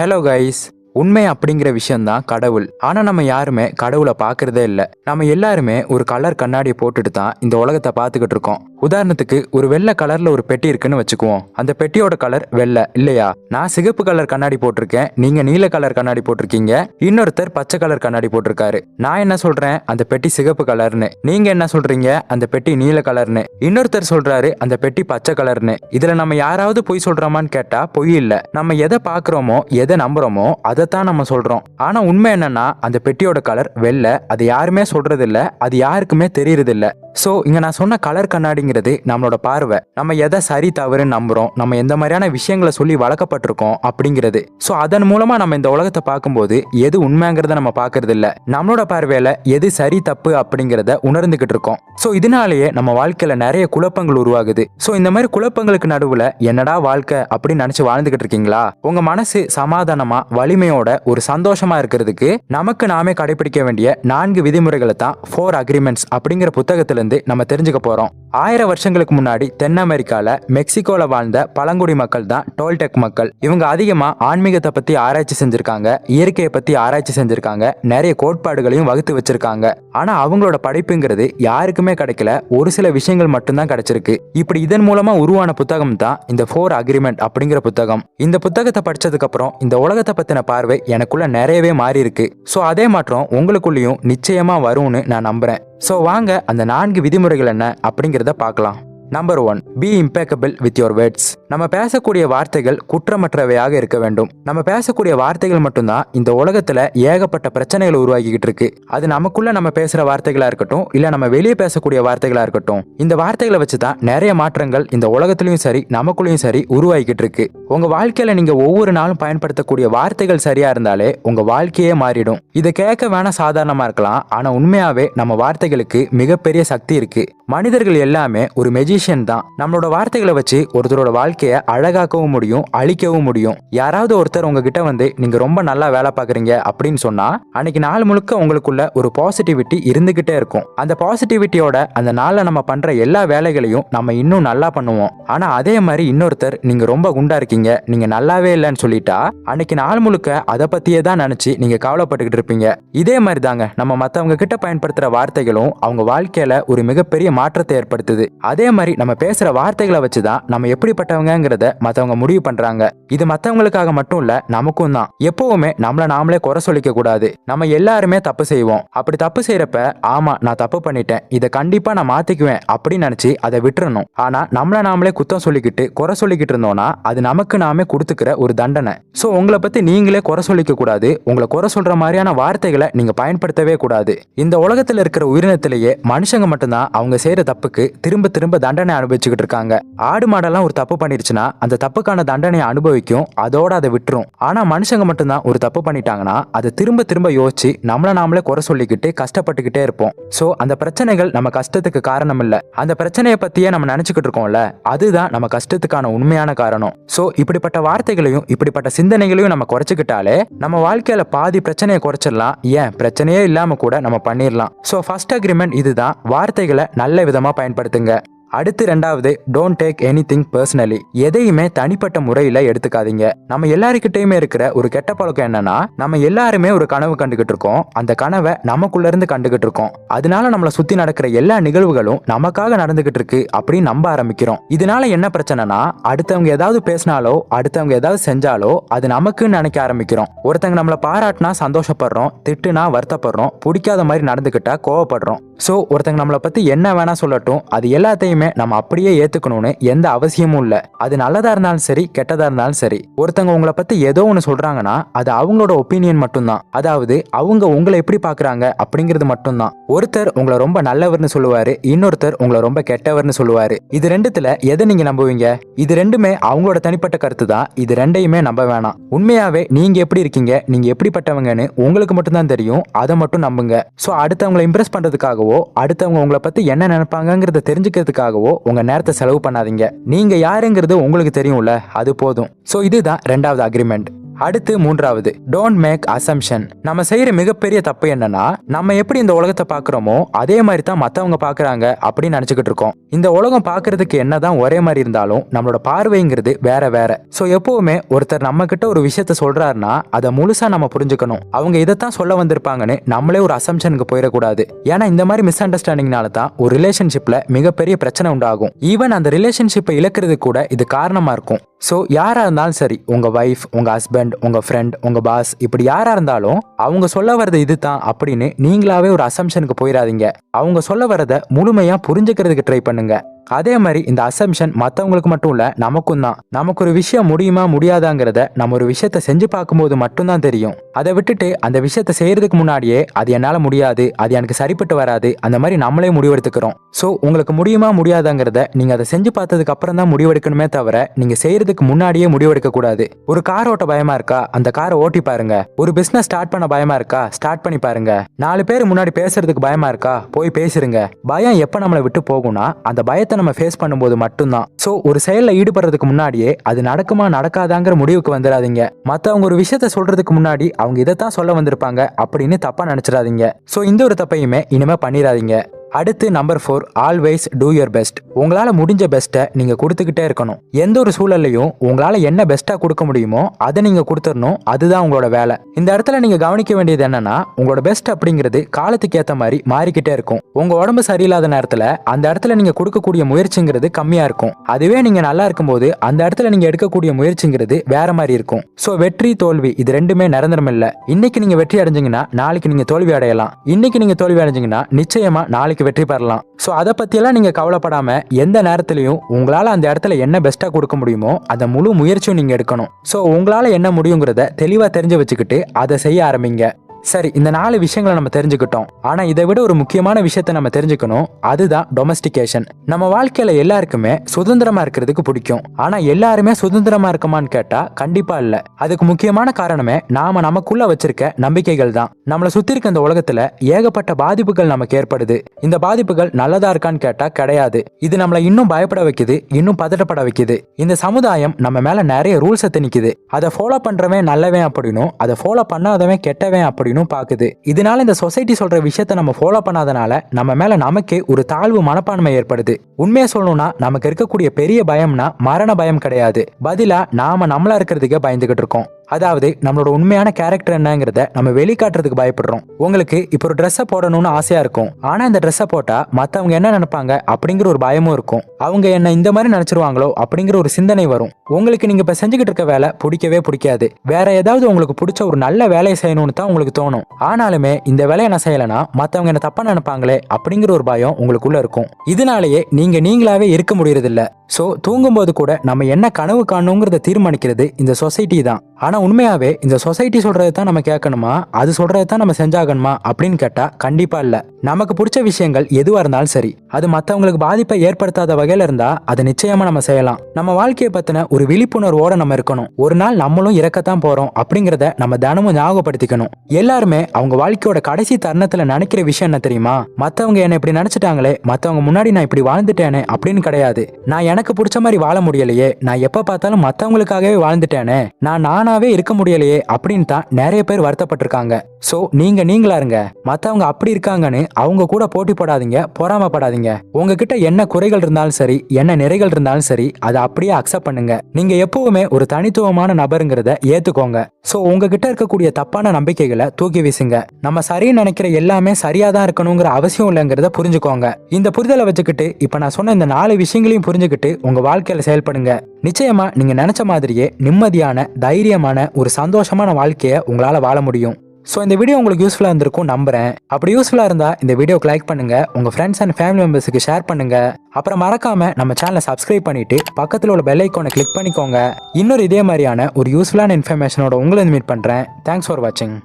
Hello guys உண்மை அப்படிங்கிற விஷயம்தான் கடவுள். ஆனால் நம்ம யாருமே கடவுளை பார்க்கறதே இல்லை. நம்ம எல்லாருமே ஒரு கலர் கண்ணாடியை போட்டுட்டு தான் இந்த உலகத்தை பார்த்துக்கிட்டு இருக்கோம். உதாரணத்துக்கு ஒரு வெள்ளை கலர்ல ஒரு பெட்டி இருக்குன்னு வச்சுக்குவோம். அந்த பெட்டியோட கலர் வெள்ளை இல்லையா? நான் சிகப்பு கலர் கண்ணாடி போட்டிருக்கேன் நீங்க நீல கலர் கண்ணாடி போட்டிருக்கீங்க இன்னொருத்தர் பச்சை கலர் கண்ணாடி போட்டிருக்காரு. நான் என்ன சொல்றேன்? அந்த பெட்டி சிகப்பு கலர்னு. நீங்க என்ன சொல்றீங்க? அந்த பெட்டி நீல கலர்னு. இன்னொருத்தர் சொல்றாரு அந்த பெட்டி பச்சை கலர்னு. இதுல நம்ம யாராவது பொய் சொல்றோமான்னு கேட்டா பொய் இல்ல. நம்ம எதை பாக்குறோமோ எதை நம்புறோமோ அதைத்தான் நம்ம சொல்றோம். ஆனா உண்மை என்னன்னா அந்த பெட்டியோட கலர் வெள்ளை அது யாருமே சொல்றது இல்ல அது யாருக்குமே தெரியறது இல்ல சோ இங்க நான் சொன்ன கலர் கண்ணாடிங்க அப்படிங்கிறது நம்மளோட பார்வை. நம்ம எதை சரி தவறுன்னு நம்புறோம். நம்ம எந்த மாதிரியான விஷயங்களை சொல்லி வளர்க்கப்பட்டிருக்கோம் அப்படிங்கிறது. ஸோ அதன் மூலமா நம்ம இந்த உலகத்தை பார்க்கும்போது எது உண்மைங்கிறத நம்ம பார்க்கறது இல்ல நம்மளோட பார்வையில எது சரி தப்பு அப்படிங்கிறத உணர்ந்துகிட்டு இருக்கோம். ஸோ இதனாலேயே நம்ம வாழ்க்கையில நிறைய குழப்பங்கள் உருவாகுது. ஸோ இந்த மாதிரி குழப்பங்களுக்கு நடுவுல என்னடா வாழ்க்கை அப்படின்னு நினைச்சு வாழ்ந்துகிட்டு இருக்கீங்களா? உங்க மனசு சமாதானமா வலிமையோட ஒரு சந்தோஷமா இருக்கிறதுக்கு நமக்கு நாமே கடைபிடிக்க வேண்டிய நான்கு விதிமுறைகளை தான் ஃபோர் அக்ரிமெண்ட்ஸ் அப்படிங்கிற புத்தகத்திலிருந்து நம்ம தெரிஞ்சுக்க போறோம். ஆயிரம் வருஷங்களுக்கு முன்னாடி தென் அமெரிக்கால மெக்சிகோல வாழ்ந்த பழங்குடி மக்கள் தான் டோல்டெக் மக்கள். இவங்க அதிகமா ஆன்மீகத்தை பத்தி ஆராய்ச்சி செஞ்சிருக்காங்க இயற்கையை பத்தி ஆராய்ச்சி செஞ்சிருக்காங்க நிறைய கோட்பாடுகளையும் வகுத்து வச்சிருக்காங்க. ஆனா அவங்களோட படைப்புங்கிறது யாருக்குமே கிடைக்கல. ஒரு சில விஷயங்கள் மட்டும்தான் கிடைச்சிருக்கு. இப்படி இதன் மூலமா உருவான புத்தகம் தான் இந்த ஃபோர் அக்ரிமெண்ட் அப்படிங்கிற புத்தகம். இந்த புத்தகத்தை படிச்சதுக்கு அப்புறம் இந்த உலகத்தை பத்தின பார்வை எனக்குள்ள நிறையவே மாறி இருக்கு ஸோ அதே மாற்றம் உங்களுக்குள்ளேயும் நிச்சயமா வரும்னு நான் நம்புறேன். ஸோ வாங்க அந்த நான்கு விதிமுறைகள் என்ன அப்படிங்கிறத பார்க்கலாம். Number one be impeccable with your words நம்ம பேசக்கூடிய வார்த்தைகள் குற்றமற்றவையாக இருக்க வேண்டும். நம்ம பேசக்கூடிய வார்த்தைகள் மட்டும்தான் இந்த உலகத்துல ஏகப்பட்ட பிரச்சனைகளை உருவாக்கிக்கிட்டு இருக்கு. அது நமக்குள்ள நம்ம பேசுற வார்த்தைகளா இருக்கட்டும் இல்ல நம்ம வெளியே பேசக்கூடிய வார்த்தைகளா இருக்கட்டும் இந்த வார்த்தைகளை வச்சு தான் நிறைய மாற்றங்கள் இந்த உலகத்திலயும் சரி நமக்குள்ளயும் சரி உருவாக்கிட்டு இருக்கு. உங்க வாழ்க்கையில நீங்க ஒவ்வொரு நாளும் பயன்படுத்தக்கூடிய வார்த்தைகள் சரியா இருந்தாலே உங்க வாழ்க்கையே மாறிடும். இதை கேட்க வேணா சாதாரணமா இருக்கலாம் ஆனா உண்மையாவே நம்ம வார்த்தைகளுக்கு மிகப்பெரிய சக்தி இருக்கு. மனிதர்கள் எல்லாமே ஒரு மெஜிஷியன் தான். நம்மளோட வார்த்தைகளை வச்சு ஒருத்தரோட வாழ்க்கை வாழ்க்கையை அழகாக்கவும் முடியும் அழிக்கவும் முடியும். யாராவது ஒருத்தர் உங்ககிட்ட வந்து நீங்க ரொம்ப நல்லா வேலை பார்க்குறீங்க அப்படின்னு சொன்னா அன்னைக்கு நாள் முழுக்க உங்களுக்குள்ள ஒரு பாசிட்டிவிட்டி இருந்துகிட்டே இருக்கும். அந்த பாசிட்டிவிட்டியோட அந்த நாளில் நம்ம பண்ற எல்லா வேலைகளையும் நம்ம இன்னும் நல்லா பண்ணுவோம். ஆனா அதே மாதிரி இன்னொருத்தர் நீங்க ரொம்ப குண்டா இருக்கீங்க நீங்க நல்லாவே இல்லைன்னு சொல்லிட்டா அன்னைக்கு நாள் முழுக்க அதை பத்தியே தான் நினைச்சு நீங்க கவலைப்பட்டுக்கிட்டு இருப்பீங்க. இதே மாதிரி தாங்க நம்ம மத்தவங்க கிட்ட பயன்படுத்துற வார்த்தைகளும் அவங்க வாழ்க்கையில ஒரு மிகப்பெரிய மாற்றத்தை ஏற்படுத்துது. அதே மாதிரி நம்ம பேசுற வார்த்தைகளை வச்சு தான் நம்ம எப்படிப்பட்டவங்கிறத மற்றவங்க முடிவு பண்றாங்க. இது மற்றவங்களுக்காக மட்டும் இல்ல நமக்கும் தான். எப்பவுமே நம்மள நாமளே குறை சொல்லிக்க கூடாது. நம்ம எல்லாருமே தப்பு செய்வோம். அப்படி தப்பு செய்யறப்ப ஆமா நான் தப்பு பண்ணிட்டேன். இதை கண்டிப்பா நான் மாத்திக்குவேன் அப்படின்னு நினைச்சு அதை விட்டுறணும். ஆனா நம்மள நாமளே குத்தம் சொல்லிக்கிட்டு குறை சொல்லிக்கிட்டு இருந்தோம்னா அது நமக்கு நாமே கொடுத்துக்கிற ஒரு தண்டனை. சோ உங்களை பத்தி நீங்களே குறை சொல்லிக்க கூடாது. உங்களை குறை சொல்ற மாதிரியான வார்த்தைகளை நீங்க பயன்படுத்தவே கூடாது. இந்த உலகத்துல இருக்கிற உயிரினத்திலேயே மனுஷங்க மட்டும்தான் அவங்க செய்யற தப்புக்கு திரும்ப திரும்ப தண்டனை அனுபவிச்சுக்கிட்டு இருக்காங்க. ஆடு மாடெல்லாம் ஒரு தப்பு பண்ணிருச்சுன்னா அந்த தப்புக்கான தண்டனையை அனுபவிக்கும் அதோட அதை விட்டுரும். ஆனா மனுஷங்க மட்டும்தான் ஒரு தப்பு பண்ணிட்டாங்கன்னா அதை திரும்ப திரும்ப யோசிச்சு நம்மள நாமளே குறை சொல்லிக்கிட்டு கஷ்டப்பட்டுக்கிட்டே இருப்போம். சோ அந்த பிரச்சனைகள் நம்ம கஷ்டத்துக்கு காரணம் இல்ல அந்த பிரச்சனையை பத்தியே நம்ம நினைச்சுக்கிட்டு இருக்கோம்ல அதுதான் நம்ம கஷ்டத்துக்கான உண்மையான காரணம். சோ இப்படிப்பட்ட வார்த்தைகளையும் இப்படிப்பட்ட சிந்தனைகளையும் நம்ம குறைச்சிக்கிட்டாலே நம்ம வாழ்க்கையில பாதி பிரச்சனையை குறைச்சிடலாம். ஏன்? பிரச்சனையே இல்லாம கூட நம்ம பண்ணிடலாம். சோ ஃபர்ஸ்ட் அக்ரிமெண்ட் இதுதான். வார்த்தைகளை நல்ல விதமா பயன்படுத்துங்க. அடுத்து ரெண்டாவது don't take anything personally எதையுமே தனிப்பட்ட முறையில் எடுத்துக்காதீங்க. நம்ம எல்லாருக்கிட்டையுமே இருக்கிற ஒரு கெட்ட பழக்கம் என்னன்னா நம்ம எல்லாருமே ஒரு கனவு கண்டுகிட்டு இருக்கோம். அந்த கனவை நமக்குள்ள இருந்து கண்டுகிட்டு இருக்கோம். அதனால நம்மளை சுத்தி நடக்கிற எல்லா நிகழ்வுகளும் நமக்காக நடந்துகிட்டு இருக்கு அப்படின்னு நம்ப ஆரம்பிக்கிறோம். இதனால என்ன பிரச்சனைனா அடுத்தவங்க ஏதாவது பேசினாலோ அடுத்தவங்க ஏதாவது செஞ்சாலோ அது நமக்குன்னு நினைக்க ஆரம்பிக்கிறோம். ஒருத்தங்க நம்மளை பாராட்டினா சந்தோஷப்படுறோம் திட்டுனா வருத்தப்படுறோம் பிடிக்காத மாதிரி நடந்துக்கிட்டா கோவப்படுறோம். ஸோ ஒருத்தங்க நம்மளை பத்தி என்ன வேணா சொல்லட்டும் அது எல்லாத்தையுமே நம்ம அப்படியே ஏத்துக்கணும்னு எந்த அவசியமும் இல்லை. அது நல்லதா இருந்தாலும் சரி கெட்டதா இருந்தாலும் சரி. ஒருத்தவங்க உங்களை பத்தி ஏதோ ஒன்று சொல்றாங்கன்னா அது அவங்களோட ஒப்பீனியன் மட்டும்தான். அதாவது அவங்க உங்களை எப்படி பாக்குறாங்க அப்படிங்கிறது மட்டும்தான். ஒருத்தர் உங்களை ரொம்ப நல்லவர்னு சொல்லுவாரு இன்னொருத்தர் உங்களை ரொம்ப கெட்டவர்னு சொல்லுவாரு. இது ரெண்டுத்துல எதை நீங்க நம்புவீங்க? இது ரெண்டுமே அவங்களோட தனிப்பட்ட கருத்து தான். இது ரெண்டையுமே நம்ப வேணாம். உண்மையாவே நீங்க எப்படி இருக்கீங்க? நீங்க எப்படிப்பட்டவங்கன்னு உங்களுக்கு மட்டும்தான் தெரியும். அதை மட்டும் நம்புங்க. ஸோ அடுத்தவங்களை இம்ப்ரெஸ் பண்றதுக்காகவோ அடுத்தவங்க உங்களை பத்தி என்ன நினைப்பாங்கங்கிறத தெரிஞ்சுக்கிறதுக்காகவோ உங்க நேரத்தை செலவு பண்ணாதீங்க. நீங்க யாருங்கிறது உங்களுக்கு தெரியும்ல அது போதும். ஸோ இதுதான் ரெண்டாவது அக்ரிமெண்ட் அடுத்து மூன்றாவது டோன்ட் மேக் அசம்ஷன் நம்ம செய்யற மிகப்பெரிய தப்பு என்னன்னா நம்ம எப்படி இந்த உலகத்தை பாக்குறோமோ அதே மாதிரி தான் மத்தவங்க பாக்குறாங்க அப்படின்னு நினைச்சுக்கிட்டு இருக்கோம். இந்த உலகம் பார்க்கறதுக்கு என்னதான் ஒரே மாதிரி இருந்தாலும் நம்மளோட பார்வைங்கிறது வேற வேற. சோ எப்பவுமே ஒருத்தர் நம்ம கிட்ட ஒரு விஷயத்த சொல்றாருன்னா அதை முழுசா நம்ம புரிஞ்சுக்கணும். அவங்க இதைத்தான் சொல்ல வந்திருப்பாங்கன்னு நம்மளே ஒரு அசம்ஷனுக்கு போயிடக்கூடாது. ஏன்னா இந்த மாதிரி மிஸ் அண்டர்ஸ்டாண்டிங்னால தான் ஒரு ரிலேஷன்ஷிப்ல மிகப்பெரிய பிரச்சனை உண்டாகும். ஈவன் அந்த ரிலேஷன்ஷிப்பை இழக்கிறது கூட இது காரணமா இருக்கும். ஸோ யாராக இருந்தாலும் சரி உங்கள் ஒய்ஃப் உங்கள் ஹஸ்பண்ட் உங்கள் ஃப்ரெண்ட் உங்கள் பாஸ் இப்படி யாராக இருந்தாலும் அவங்க சொல்ல வர்றது இதுதான் அப்படின்னு நீங்களாவே ஒரு அசம்ஷனுக்கு போயிடாதீங்க அவங்க சொல்ல வரதை முழுமையாக புரிஞ்சுக்கிறதுக்கு ட்ரை பண்ணுங்கள் அதே மாதிரி இந்த அசம்ஷன் மற்றவங்களுக்கு மட்டும் இல்லை நமக்கும் தான். நமக்கு ஒரு விஷயம் முடியுமா முடியாதாங்கிறத நம்ம ஒரு விஷயத்த செஞ்சு பார்க்கும்போது மட்டும்தான் தெரியும். அதை விட்டுட்டு அந்த விஷயத்த செய்யறதுக்கு முன்னாடியே அது என்னால் முடியாது அது எனக்கு சரிப்பட்டு வராது அந்த மாதிரி நம்மளே முடிவெடுத்துக்கிறோம். ஸோ உங்களுக்கு முடியுமா முடியாதாங்கிறத நீங்கள் அதை செஞ்சு பார்த்ததுக்கு அப்புறம் தான் முடிவெடுக்கணுமே தவிர நீங்கள் செய்யறதுக்கு முன்னாடியே முடிவெடுக்க கூடாது. ஒரு கார் ஓட்ட பயமா இருக்கா? அந்த காரை ஓட்டி பாருங்க. ஒரு பிசினஸ் ஸ்டார்ட் பண்ண பயமா இருக்கா? ஸ்டார்ட் பண்ணி பாருங்க. நாலு பேர் முன்னாடி பேசுறதுக்கு பயமா இருக்கா? போய் பேசுறங்க பயம் எப்போ நம்மளை விட்டு போகும்னா அந்த பயத்தை நம்ம ஃபேஸ் பண்ணும்போது மட்டும்தான். ஸோ ஒரு செயலில் ஈடுபடுறதுக்கு முன்னாடியே அது நடக்குமா நடக்காதாங்கிற முடிவுக்கு வந்துடாதீங்க. மற்றவங்க ஒரு விஷயத்த சொல்றதுக்கு முன்னாடி அவங்க இதைத்தான் சொல்ல வந்திருப்பாங்க அப்படின்னு தப்பா நினைச்சிடாதீங்க. ஸோ இந்த ஒரு தப்பையுமே இனிமே பண்ணிடாதீங்க. அடுத்து number four always do your best உங்களால் முடிஞ்ச பெஸ்ட்டை நீங்கள் கொடுத்துக்கிட்டே இருக்கணும். எந்த ஒரு சூழல்லையும் உங்களால் என்ன பெஸ்ட்டாக கொடுக்க முடியுமோ அதை நீங்கள் கொடுத்துடணும். அதுதான் உங்களோட வேலை. இந்த இடத்துல நீங்கள் கவனிக்க வேண்டியது என்னன்னா உங்களோட பெஸ்ட் அப்படிங்கிறது காலத்துக்கு ஏற்ற மாதிரி மாறிக்கிட்டே இருக்கும். உங்கள் உடம்பு சரியில்லாத நேரத்தில் அந்த இடத்துல நீங்கள் கொடுக்கக்கூடிய முயற்சிங்கிறது கம்மியாக இருக்கும். அதுவே நீங்கள் நல்லா இருக்கும்போது அந்த இடத்துல நீங்கள் எடுக்கக்கூடிய முயற்சிங்கிறது வேற மாதிரி இருக்கும். ஸோ வெற்றி தோல்வி இது ரெண்டுமே நிரந்தரம் இல்லை இன்னைக்கு நீங்கள் வெற்றி அடைஞ்சீங்கன்னா நாளைக்கு நீங்கள் தோல்வி அடையலாம். இன்னைக்கு நீங்கள் தோல்வி அடைஞ்சீங்கன்னா நிச்சயமா நாளைக்கு வெற்றி பெறலாம். ஸோ அதை பற்றியெல்லாம் நீங்கள் கவலைப்படாம எந்த நேரத்துலையும் உங்களால் அந்த இடத்துல என்ன பெஸ்ட்டாக கொடுக்க முடியுமோ அதை முழு முயற்சியும் நீங்கள் எடுக்கணும். ஸோ உங்களால் என்ன முடியுங்கிறத தெளிவாக தெரிஞ்சு வச்சுக்கிட்டு அதை செய்ய ஆரம்பிங்க. சரி இந்த நாலு விஷயங்களை நம்ம தெரிஞ்சுக்கிட்டோம். ஆனா இதை விட ஒரு முக்கியமான விஷயத்தை நம்ம தெரிஞ்சுக்கணும். அதுதான் டொமஸ்டிகேஷன் நம்ம வாழ்க்கையில எல்லாருக்குமே சுதந்திரமா இருக்கிறதுக்கு பிடிக்கும். ஆனா எல்லாருமே சுதந்திரமா இருக்குமான்னு கேட்டா கண்டிப்பா இல்ல. அதுக்கு முக்கியமான காரணமே நாம நமக்குள்ள வச்சிருக்க நம்பிக்கைகள் தான். நம்மளை சுத்தி இருக்க இந்த உலகத்துல ஏகப்பட்ட பாதிப்புகள் நமக்கு ஏற்படுது. இந்த பாதிப்புகள் நல்லதா இருக்கான்னு கேட்டா கிடையாது. இது நம்மளை இன்னும் பயப்பட வைக்குது இன்னும் பதட்டப்பட வைக்குது. இந்த சமுதாயம் நம்ம மேல நிறைய ரூல்ஸை திணிக்குது. அதை ஃபாலோ பண்றவன் நல்லவன் அப்படின்னும் அதை ஃபாலோ பண்ணாதவன் கெட்டவன் அப்படின்னு பாக்குது இதனால இந்த சொசைட்டி சொல்ற விஷயத்த நம்ம ஃபாலோ பண்ணாதனால நம்ம மேல நமக்கே ஒரு தாழ்வு மனப்பான்மை ஏற்படுது. உண்மையை சொல்லணும்னா நமக்கு இருக்கக்கூடிய பெரிய பயம்னா மரண பயம் கிடையாது. பதிலா நாம நம்மளா இருக்கிறதுக்கே பயந்துகிட்டு இருக்கோம். அதாவது நம்மளோட உண்மையான கேரக்டர் என்னங்கிறத நம்ம வெளிக்காட்டுறதுக்கு பயப்படுறோம். உங்களுக்கு இப்போ ஒரு ட்ரெஸ்ஸை போடணும்னு ஆசையா இருக்கும். ஆனா இந்த ட்ரெஸ்ஸை போட்டா மத்தவங்க என்ன நினைப்பாங்க? அப்படிங்கிற ஒரு பயமும் இருக்கும். அவங்க என்ன இந்த மாதிரி நினைச்சிருவாங்களோ அப்படிங்கிற ஒரு சிந்தனை வரும். உங்களுக்கு நீங்க இப்ப செஞ்சுக்கிட்டு இருக்க வேலை பிடிக்கவே பிடிக்காது. வேற ஏதாவது உங்களுக்கு பிடிச்ச ஒரு நல்ல வேலையை செய்யணும்னு தான் உங்களுக்கு தோணும். ஆனாலுமே இந்த வேலையை நான் செய்யலைன்னா மத்தவங்க என்ன தப்பா நினைப்பாங்களே அப்படிங்கிற ஒரு பயம் உங்களுக்குள்ள இருக்கும். இதனாலேயே நீங்க நீங்களாவே இருக்க முடியறதில்ல. ஸோ தூங்கும்போது கூட நம்ம என்ன கனவு காணுங்கிறத தீர்மானிக்கிறது இந்த சொசைட்டி தான். ஆனால் உண்மையாகவே இந்த சொசைட்டி சொல்கிறது தான் நம்ம கேட்கணுமா? அது சொல்கிறது தான் நம்ம செஞ்சாகணுமா? அப்படின்னு கேட்டால் கண்டிப்பாக இல்லை. நமக்கு பிடிச்ச விஷயங்கள் எதுவாக இருந்தாலும் சரி. அது மற்றவங்களுக்கு பாதிப்பை ஏற்படுத்தாத வகையில் இருந்தால் அதை நிச்சயமாக நம்ம செய்யலாம். நம்ம வாழ்க்கையை பற்றின ஒரு விழிப்புணர்வோடு நம்ம இருக்கணும். ஒரு நாள் நம்மளும் இறக்கத்தான் போகிறோம் அப்படிங்கிறத நம்ம தினமும் ஞாபகப்படுத்திக்கணும். எல்லாருமே அவங்க வாழ்க்கையோட கடைசி தருணத்தில் நினைக்கிற விஷயம் என்ன தெரியுமா? மற்றவங்க என்னை இப்படி நினச்சிட்டாங்களே மற்றவங்க முன்னாடி நான் இப்படி வாழ்ந்துட்டேனே அப்படின்னு கிடையாது. நான் எனக்கு பிடிச்ச மாதிரி வாழ முடியலையே. நான் எப்ப பார்த்தாலும் மத்தவங்களுக்காகவே வாழ்ந்துட்டேனே. நான் நானாவே இருக்க முடியலையே அப்படின்னு தான் நிறைய பேர் வருத்தப்பட்டிருக்காங்க. சோ நீங்க நீங்களா இருங்க. மத்தவங்க அப்படி இருக்காங்கன்னு அவங்க கூட போட்டி போடாதீங்க பொறாமப்படாதீங்க உங்ககிட்ட என்ன குறைகள் இருந்தாலும் சரி என்ன நிறைகள் இருந்தாலும் சரி அதை அப்படியே அக்செப்ட் பண்ணுங்க. நீங்க எப்பவுமே ஒரு தனித்துவமான நபருங்கிறத ஏத்துக்கோங்க. ஸோ உங்ககிட்ட இருக்கக்கூடிய தப்பான நம்பிக்கைகளை தூக்கி வீசுங்க. நம்ம சரின்னு நினைக்கிற எல்லாமே சரியா தான் இருக்கணுங்கிற அவசியம் இல்லைங்கிறத புரிஞ்சுக்கோங்க. இந்த புரிதலை வச்சுக்கிட்டு இப்போ நான் சொன்ன இந்த நாலு விஷயங்களையும் புரிஞ்சுக்கிட்டு உங்க வாழ்க்கையில செயல்படுங்க. நிச்சயமா நீங்க நினைச்ச மாதிரியே நிம்மதியான தைரியமான ஒரு சந்தோஷமான வாழ்க்கையை உங்களால வாழ முடியும். ஸோ இந்த வீடியோ உங்களுக்கு யூஸ்ஃபுல்லாக இருந்திருக்கும் நம்புறேன். அப்படி யூஸ்ஃபுல்லாக இருந்தால் இந்த வீடியோக்கு லைக் பண்ணுங்க உங்கள் ஃப்ரெண்ட்ஸ் அண்ட் ஃபேமிலி மெம்பர்ஸுக்கு ஷேர் பண்ணுங்க. அப்புறம் மறக்காம நம்ம சேனலை சப்ஸ்கிரைப் பண்ணிட்டு பக்கத்தில் உள்ள பெல் ஐக்கானை கிளிக் பண்ணிக்கோங்க. இன்னொரு இதே மாதிரியான ஒரு யூஸ்ஃபுல்லான இன்ஃபர்மேஷனோட உங்களை மீட் பண்ணுறேன் தேங்க்ஸ் ஃபார் வாட்சிங்